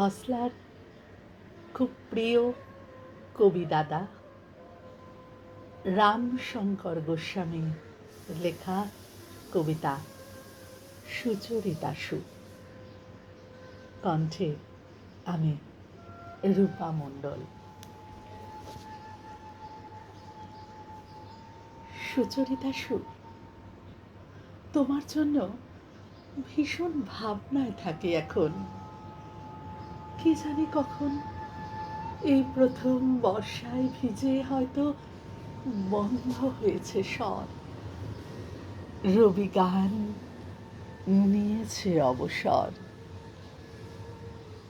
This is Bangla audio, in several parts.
খসলার খুব প্রিয় কবি দাদা রামশঙ্কর গোস্বামী লেখা কবিতা সুচরিতা সু। কণ্ঠে আমি রূপা মণ্ডল। সুচরিতা সু, তোমার জন্য ভীষণ ভাবনায় থাকি এখন। কি জানি কখন? এই প্রথম বর্ষায় ভিজে হয়তো বন্ধ হয়েছে স্বর। রবি গান নিয়েছে অবসর।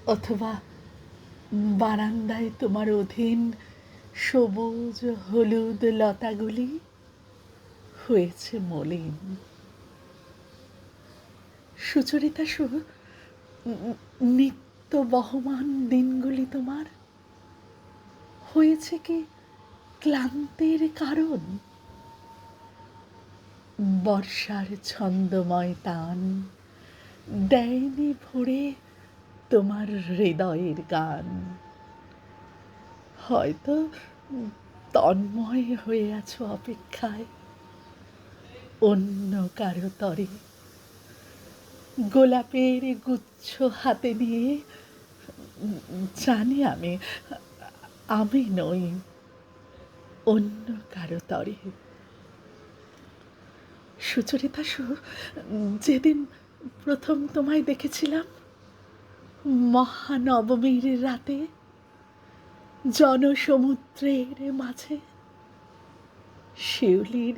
অথবা বারান্দায় তোমার অধীন সবুজ হলুদ লতাগুলি হয়েছে মলিন। সুচরিতা সু নিত্য বহমান দিনগুলি তোমার? হয়েছে কি ক্লান্তির কারণ? বর্ষার ছন্দময় টান দেয়নি ভরে তোমার হৃদয়ের গান। হয়তো তন্ময় হয়ে আছো অপেক্ষায়, অন্য কারও তরে। গোলাপের গুচ্ছ হাতে নিয়ে জানি আমি আমি নই, অন্য কারও তরে। সুচরিতা সু যেদিন প্রথম তোমায় দেখেছিলাম, মহানবমীর রাতে, জনসমুদ্রের মাঝে, শিউলির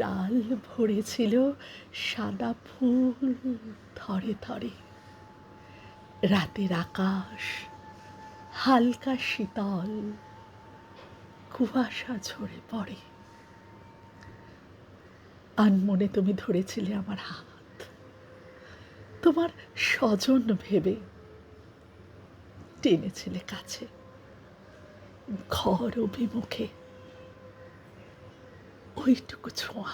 ডাল ভরেছিল সাদা ফুল থরে থরে। রাতের আকাশ, হালকা শীতল, কুয়াশা ঝরে পড়ে। আনমনে তুমি ধরেছিলে আমার হাত। তোমার স্বজন ভেবে টেনেছিলে কাছে। ঘর অভিমুখে। ওইটুকু ছোঁয়া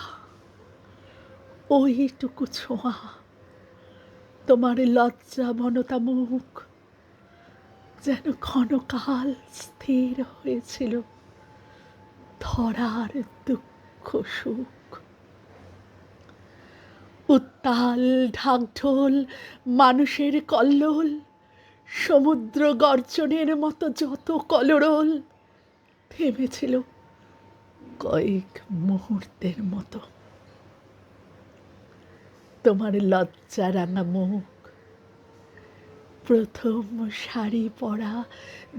ওইটুকু ছোঁয়া। তোমার লজ্জা মনতা মুখ যেন ক্ষণকাল স্থির হয়েছিল। ধরার দুঃখ সুখ। উত্তাল ঢাকঢোল, মানুষের কল্লোল, সমুদ্র গর্জনের মতো যত কলরোল থেমেছিল কয়েক মুহূর্তের মতো। তোমার লজ্জা রাঙা মুখ। প্রথম শাড়ি পরা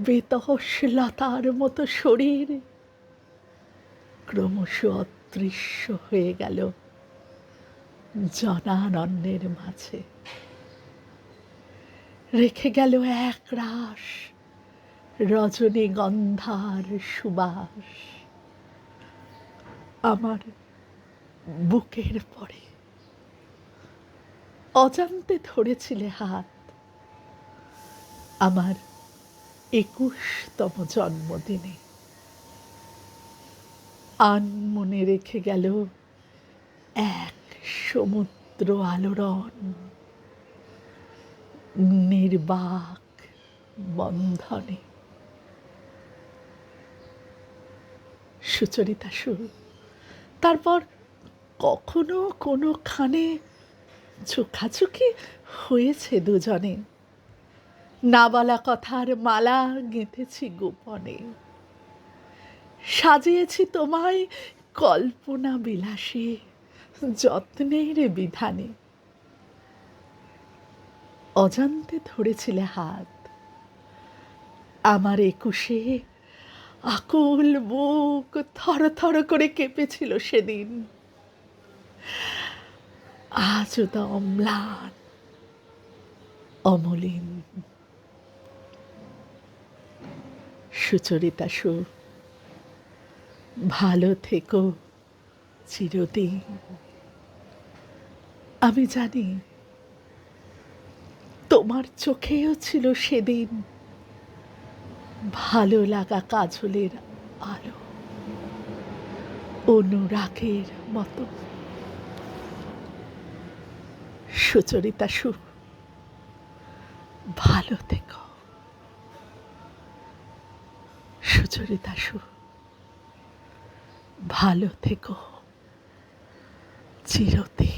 বেতস লতার মতো শরীর। ক্রমশ অদৃশ্য হয়ে গেল জনানন্দের মাঝে। রেখে গেল এক রাস রজনীগন্ধার সুবাস। আমার বুকের পরে অজান্তে ধরেছিলে হাত। আমার একুশতম জন্মদিনে। আন মনে রেখে গেল এক সমুদ্র আলোড়ন। নির্বাক বন্ধনে। সুচরিতা সু তারপর কখনো কোনোখানে চোখাচোখি হয়েছে দুজনে। না বলা কথার মালা গেঁথেছি গোপনে। সাজিয়েছি তোমায় কল্পনা বিলাসে, যত্নের বিধানে। অজান্তে ধরেছিলে হাত। আমার একুশে আকুল বুক থর থর করে কেঁপেছিল সেদিন। আজও তো অম্লান। অমলিন সুচরিতা সু ভালো থেকো চিরদিন। আমি জানি তোমার চোখেও ছিল সেদিন ভালো লাগা কাজলের আলো। অনুরাগের মতো। সুচরিতা সু ভালো থেকো। সুচরিতা সু ভালো থেকো। চিরতে